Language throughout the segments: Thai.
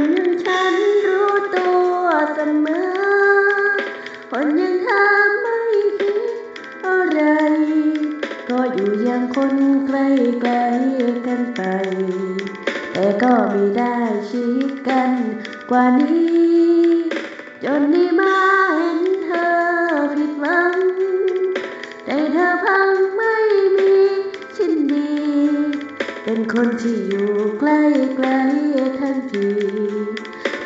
คนอย่างฉันรู้ตัวเสมอ คนย่งเธอไม่คิดอะไร ก็อยู่อย่างคนใกลไกลกันไป แต่ก็ไม่ได้ชิดกันกว่านี้ จนได้มาเห็นเธอผิดหวังใจเธอพังมา เป็นคนที่อยู่ใกล้ไกลทันที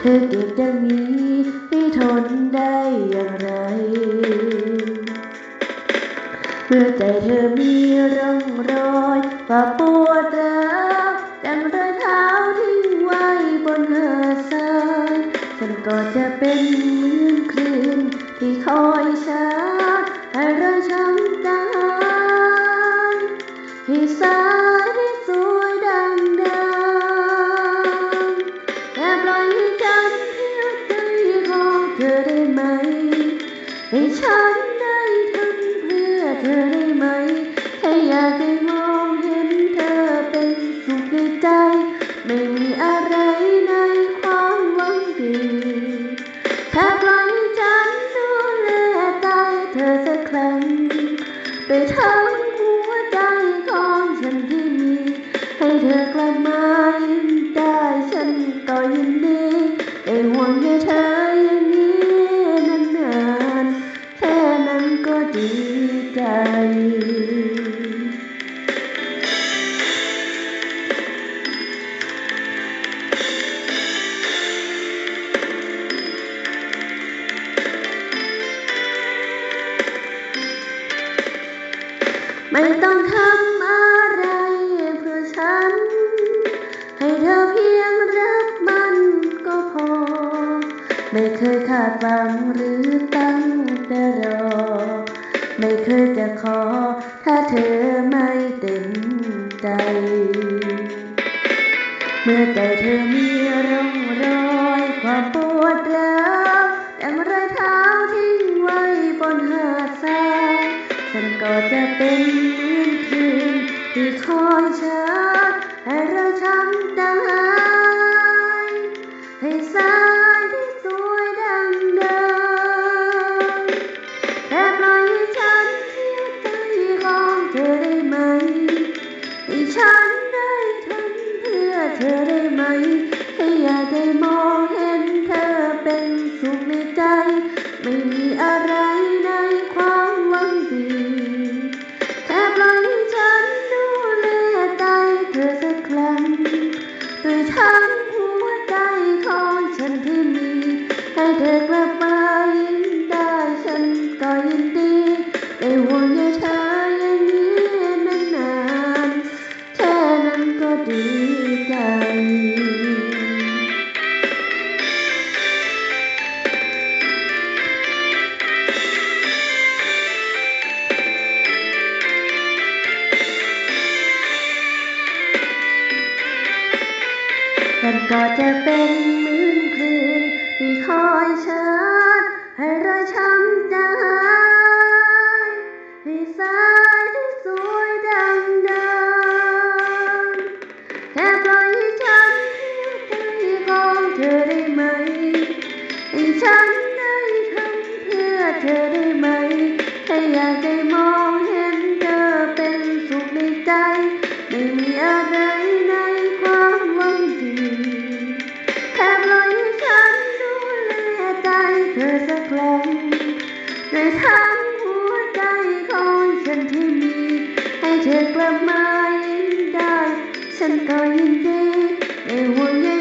เธอเก็บอย่างนี้ให้ทนได้อย่างไร เมื่อใจเธอมีร่องรอยว่าปวดร้าวดังรอยเท้าทิ้งไว้บนหาดทรายฉันก็จะเป็นเหมือนคลื่นที่คอย แต่ทั้งหัวใจของฉันที่มี ให้เธอกลับมายิ้มได้ฉันก็ยินดีได้ห่วงใยเธอ ไม่ต้องทำอะไรเพื่อฉัน ให้เธอเพียงรักมันก็พอ ไม่เคยคาดหวังหรือตั้งแต่รอ ไม่เคยจะขอ ถ้าเธอไม่เต็มใจ เมื่อใจเธอมีร่องรอยความปวดร้าว เป็นเหมือนคืนที่คอยชาร์จให้เราช้ำตายให้สายที่สวยดังเดิมแค่ปล่อยให้ฉันเที่ยวใจของเธอได้ไหมให้ฉันได้ทำเพื่อเธอได้ไหมให้อยากได้มอง ฉันที่มีให้เธอกลับมายิ้มได้ฉันก็ยินดีได้ห่วงใยเธออย่างนี้นานๆแค่นั้นก็ดีใจฉันก็จะเป็นเหมือน ที่คอยชาร์จให้รอยช้ำใจให้สายที่สวยดังเดังแค่ปล่อยให้ฉันที่ยวใจของเธอได้ไหมให้ฉันได้ทำเพื่อเธอได้ไหมให้อยากได้มองเห็นเธอเป็นสุขในใจ ไม่มีอะไรในความหวังดีแค่ ทำหัวใจของฉันที่มีให้เธอกลับมายิ้มได้ ฉันก็ยินดีในหัวใจ